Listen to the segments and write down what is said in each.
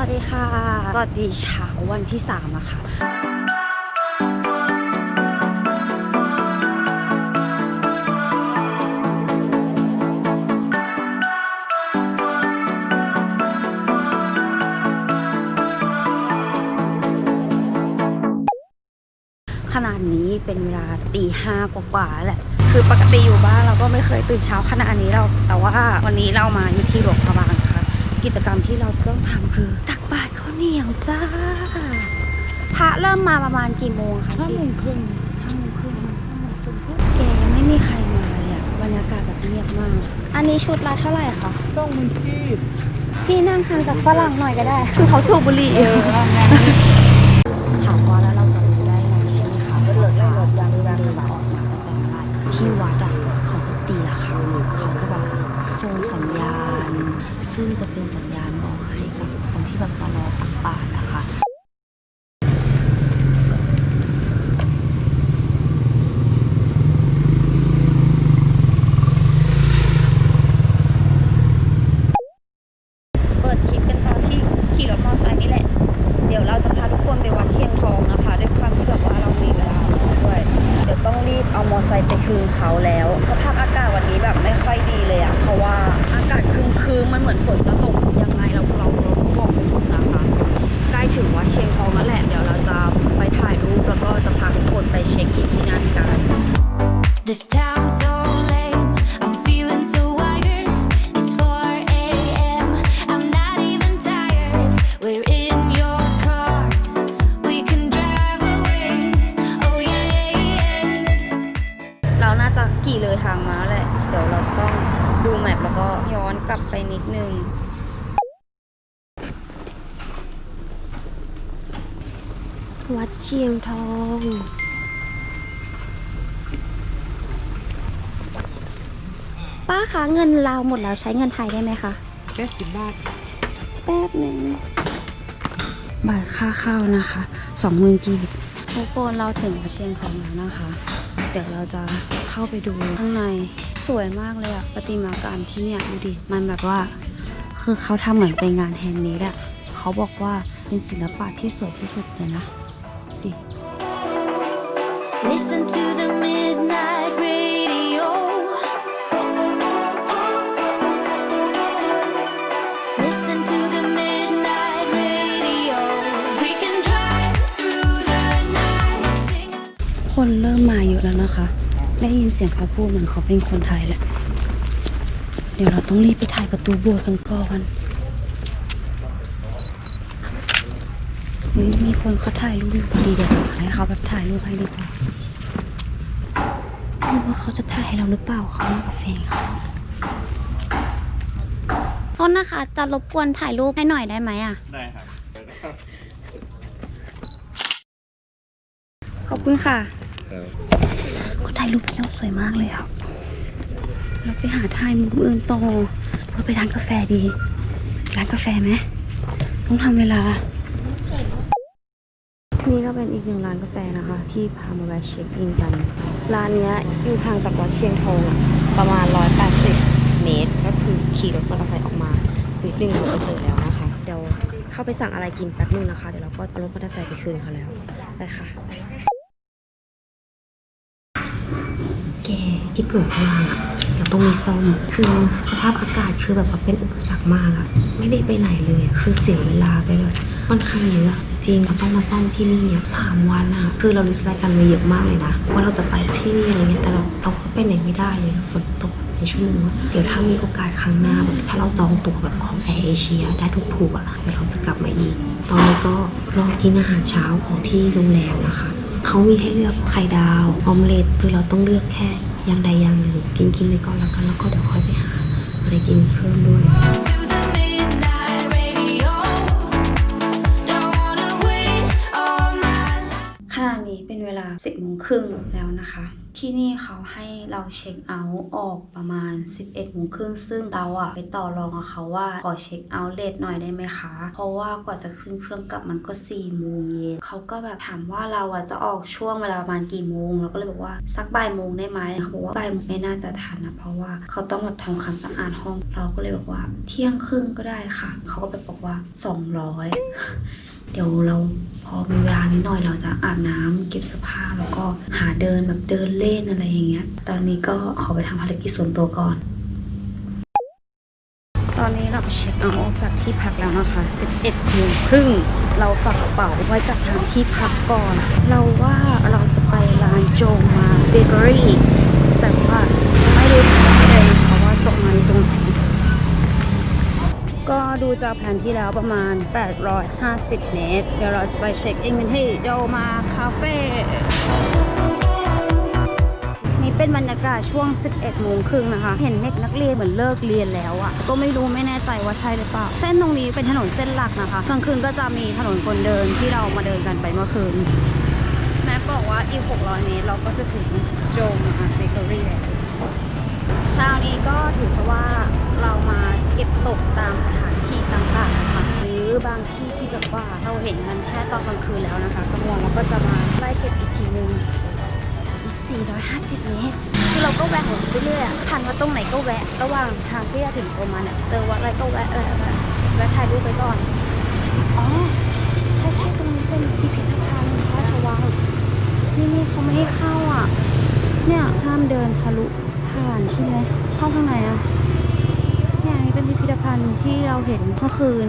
วัสดีค่ะ สวัสดีเช้าวันที่3นะคะ ขนาดนี้เป็นเวลาตีห้ากว่าๆแหละ คือปกติอยู่บ้านเราก็ไม่เคยตื่นเช้าขนาดนี้เรา แต่ว่าวันนี้เรามาอยู่ที่หลวงพระบาง กิจกรรมที่เราต้องทำคือ ตักบาตรข้าวเหนียวจ้า พระเริ่มมาประมาณกี่โมงคะห้าโมงครึ่งห้าโมงครึ่งแกไม่มีใครมาเลยอะบรรยากาศแบบเงียบมาก อันนี้ชุดละเท่าไหร่คะต้องมันที่พี่นั่งห่างจากฝรั่งหน่อยก็ได้ คือเขาสูบบุหรี่เออแรงถามว่าแล้วเราจะรู้ได้ไงใช่ไหมคะว่าเราเราจะเดินออกมาตั้งแต่เมื่อไหร่ที่วัดอะเขาจะตีละครั้งเขาจะแบบ ส่งสัญญาณ ซึ่งจะเป็นสัญญาณบอกให้กับคนที่แบบมารอตักบาตรนะคะ เปิดคลิปกันตอนที่ขี่รถมอเตอร์ไซค์นี่แหละ เดี๋ยวเราจะพาทุกคนไปวัดเชียงทองนะคะ ด้วยความที่แบบว่าเรามีเวลาน้อยด้วย เดี๋ยวต้องรีบเอามอเตอร์ไซค์ไปคืนเขาแล้ว สภาพอากาศวันนี้แบบไม่ค่อยดีเลยอะเพราะว่าอากาศคืนๆมัน เหมือนฝนจะ ชียงทอง ป้าคะเงินเราหมดแล้วใช้เงินไทยได้ไหมคะแค่สิบบาท แป๊บหนึ่งบาทค่าเข้านะคะสองหมื่นกีบทุกคนเราถึงวัดเชียงทองแล้วนะคะ เดี๋ยวเราจะเข้าไปดูข้างในสวยมากเลยอะประติมากรรมที่เนี่ยดูดิมันแบบว่า คือเขาทำเหมือนเป็นงานแฮนด์เมดอะเขาบอกว่าเป็นศิลปะที่สวยที่สุดเลยนะดิ Listen to the midnight radio. Listen to the midnight radio. We can drive through the night. Sing a คนเริ่มมาเยอะแล้วนะคะ ได้ยินเสียงเขาพูดเหมือนเขาเป็นคนไทยแหละ เดี๋ยวเราต้องรีบไปถ่ายประตูโบสถ์กันก่อนเฮ้ยมีคนเขาถ่ายรูปอยู่พอดีเดี๋ยวเราให้เขาแบบถ่ายรูปให้ดีกว่า ไม่รู้ว่าเขาจะถ่ายให้เราหรือเปล่าเขามากับแฟนเขาโทษนะคะ จะรบกวนถ่ายรูปให้หน่อยได้ไหมอะ ได้ครับ ขอบคุณค่ะเขาถ่ายรูปให้เราสวยมากเลยอะเราไปหาถ่ายมุมอื่นต่อเพื่อไปร้านกาแฟดี ร้านกาแฟไหม ต้องทำเวลา นี่ก็เป็นอีกหนึ่งร้านกาแฟนะคะ ที่พามาแวะเช็คอินกัน ร้านนี้อยู่ห่างจากวัดเชียงทองประมาณ 180 เมตร ก็คือขี่รถมอเตอร์ไซค์ออกมานิดนึงเราก็เจอแล้วนะคะ เดี๋ยวเข้าไปสั่งอะไรกินแป๊บนึงนะคะ เดี๋ยวเราก็เอารถมอเตอร์ไซค์ไปคืนเขาแล้ว ไปค่ะ แกที่ปลูกข้าง ต้องมีซ่อม คือสภาพอากาศคือแบบว่าเป็นอุปสรรคมากอะไม่ได้ไปไหนเลยอะคือเสียเวลาไปแบบค่อนข้างเยอะจริงเราต้องมาซ่อมที่นี่อะสามวันอะคือเราลิสต์รายการมาเยอะมากเลยนะว่าเราจะไปที่นี่อะไรเงี้ยแต่เราเราก็ไปไหนไม่ได้เลยฝนตกในชั่วโมงอะเดี๋ยวถ้ามีโอกาสครั้งหน้าแบบถ้าเราจองตั๋วแบบของแอร์เอเชียได้ถูกๆอะเดี๋ยวเราจะกลับมาอีก ตอนนี้ก็รอกินอาหารเช้าของที่โรงแรมนะคะ เขามีให้เลือกไข่ดาวออมเล็ตคือเราต้องเลือกแค่ อย่างใดอย่างหนึ่งกินกินไปก่อนแล้วกันแล้วก็เดี๋ยวค่อยไปหาอะไรกินเพิ่มด้วยขณะนี้เป็นเวลา10โมงครึ่งแล้วนะคะ ที่นี่เขาให้เราเช็คเอาท์ออกประมาณ 11โมงครึ่งซึ่งเราอะไปต่อรองกับเขาว่าขอเช็คเอาท์เลทหน่อยได้ไหมคะ เพราะว่ากว่าจะขึ้นเครื่องกลับมันก็4โมงเย็นเขาก็แบบถามว่าเราอะจะออกช่วงเวลาประมาณกี่โมงเราก็เลยบอกว่าสักบ่ายโมงได้ไหมเขาบอกว่าบ่ายโมงไม่น่าจะทันนะเพราะว่าเขาต้องแบบทำความสะอาดห้องเราก็เลยบอกว่า เที่ยงครึ่งก็ได้ค่ะ เขาก็ไปบอกว่า 200 เดี๋ยวเราพอมีเวลานิดหน่อยเราจะอาบน้ำเก็บเสื้อผ้าแล้วก็หาเดินแบบเดินเล่นอะไรอย่างเงี้ย ตอนนี้ก็ขอไปทำภารกิจส่วนตัวก่อน ตอนนี้เราเช็คเอาท์ออกจากที่พักแล้วนะคะ 11โมงครึ่งเราฝากกระเป๋าไว้กับทางที่พักก่อน เราว่าเราจะไปร้านโจมาเบเกอรี่แต่ว่าไม่รู้ ก็ดูจากแผนที่แล้วประมาณ 850 เมตร เดี๋ยวเราจะไปเช็คอินกันที่โจมาคาเฟ่นี่เป็นบรรยากาศช่วง 11 โมงครึ่งนะคะ เห็นเด็กนักเรียนเหมือนเลิกเรียนแล้วอะก็ไม่รู้ไม่แน่ใจว่าใช่หรือเปล่า เส้นตรงนี้เป็นถนนเส้นหลักนะคะกลางคืนก็จะมีถนนคนเดินที่เรามาเดินกันไปเมื่อคืน แม่บอกว่าอีก 600 เมตรเราก็จะถึงโจมาเบเกอรี่แล้วเช้านี้ก็ถือว่าเรา ห็นมันแค่ตอนกลางคืนแล้วนะคะกลางวันเราก็จะมาไล่เก็บอีกทีนึงอีก 450 เมตรคือเราก็แวะของไปเรื่อยผ่านมาตรงไหนก็แวะ ระหว่างทางที่จะถึงโรมันเนี่ยเจอวัดอะไรก็แวะแวะแวะถ่ายรูปไปก่อน อ๋อ ใช่ใช่ตรงนี้เป็นพิพิธภัณฑ์ระราชวังที่นี่เขาไม่ให้เข้าอะ เนี่ยห้ามเดินทะลุผ่านใช่ไหมเข้าข้างในอะเนี่ยนนี้เป็นพิพิธภัณฑ์ที่เราเห็นเมื่อคืน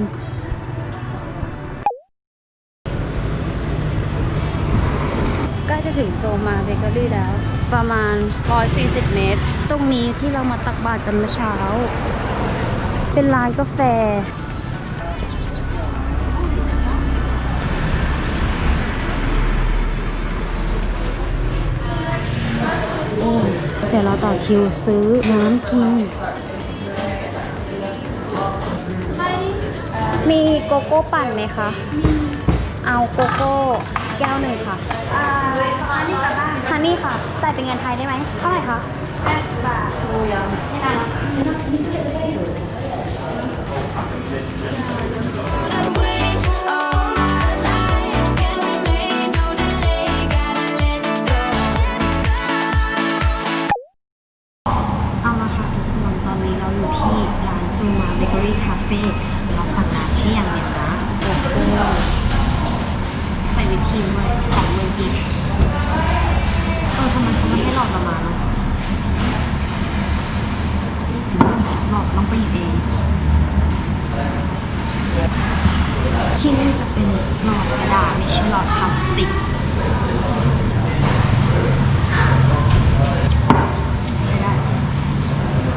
ถึงโจมาเบเกอรี่แล้ว ประมาณ 140 เมตร ตรงนี้ที่เรามาตักบาตรกันเมื่อเช้า เป็นร้านกาแฟ เดี๋ยวเราต่อคิวซื้อน้ำกิน มีโกโก้ปั่นไหมคะ เอาโกโก้ แก้วหนึ่งค่ะฮันนี่ค่ะแต่เป็นเงินไทยได้ไหมเท่าไหร่คะ80บาท I've ไปหยิบเอง ที่นี่จะเป็นหลอดกระดาษไม่ใช่หลอดพลาสติกใช้ได้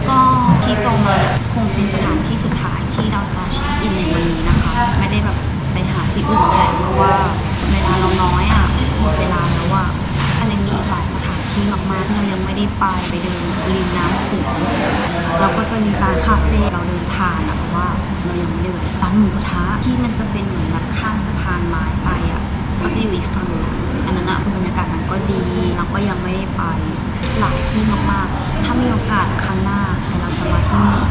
ก็ที่โจมาคงเป็นสถานที่สุดท้ายที่เราจะเช็คอินในวันนี้นะคะ ไม่ได้แบบไปหาที่อื่นแล้วเพราะว่าเวลาเราน้อยอะหมดเวลาแล้วอะอันยังมีอีกหลายสถานที่มากๆที่เรายังไม่ได้ไปไปเดินริมน้ำโขง เราก็จะมีร้านคาเฟ่เราเดินผ่านอะแต่ว่าเรายังไม่ได้แวะร้านหมูกระทะที่มันจะเป็นเหมือนแบบข้ามสะพานไม้ไปอะก็จะอยู่อีกฝั่งนึงอันนั้นอะบรรยากาศมันก็ดีเราก็ยังไม่ได้ไปหลายที่มากๆ ถ้ามีโอกาสครั้งหน้าเราจะมาที่นี่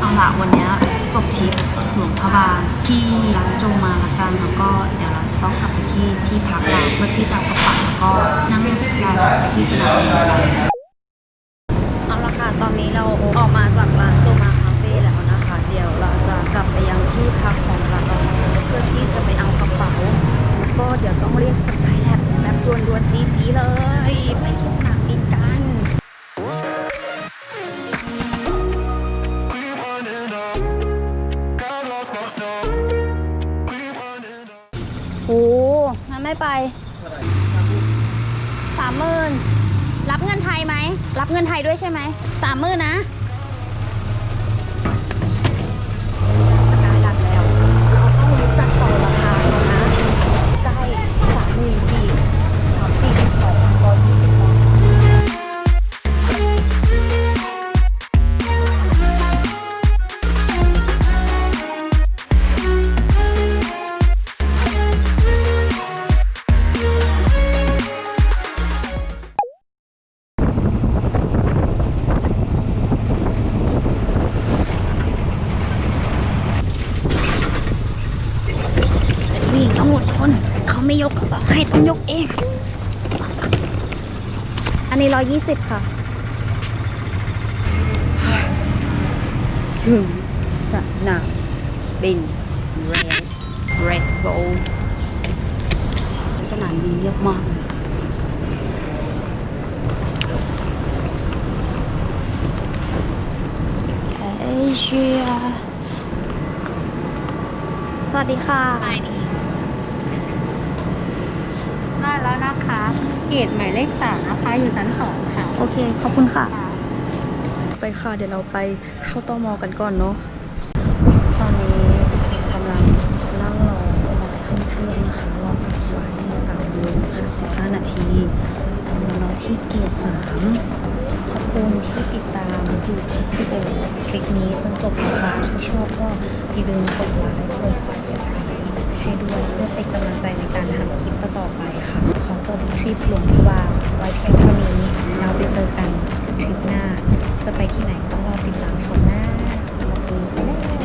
เอาละวันนี้จบทริปหลวงพระบางที่ร้านโจมาละกันแล้วก็เดี๋ยวเราจะต้องกลับไปที่ที่พักเราเพื่อที่จะพักผ่อนแล้วก็นั่งสกายไปที่สนามบินกัน ด่วนๆจีเลย ไปที่สนามบินกัน โอ้งั้นไม่ไป สามหมื่น รับเงินไทยไหม รับเงินไทยด้วยใช่ไหม สามหมื่นนะ ดทนเขาไม่ยกกระเป๋าให้ต้องยกเอง อันนี้ร้อยี่สิบค่ะถึงสนามบินเรสเรสโกสนามบินเยอะมากเลยเอเชียสวัสดีค่ะ ได้แล้วนะคะ เกตหมายเลขสามนะคะอยู่ชั้นสองค่ะ โอเค ขอบคุณค่ะ ไปค่ะเดี๋ยวเราไปเข้าต้อมอกันก่อนเนาะตอนนี้กำลังนั่งรอสายขึ้นเครื่องนะคะรอกับสายสามโมงห้าสิบห้านาทีมารอที่เกียร์สามขอบคุณที่ติดตามดูคลิปวิดีโอคลิปนี้จนจบนะคะถ้าชอบก็อย่าลืมกดไลค์กด subscribe ให้ด้วยเพื่อเป็นกำลังใจใน จบทริปหลวงพระบางไว้เพียงเท่านี้เราไปเจอกันทริปหน้า จะไปที่ไหนก็ต้องรอติดตามชมนะสำหรับวันนี้ไปแล้ว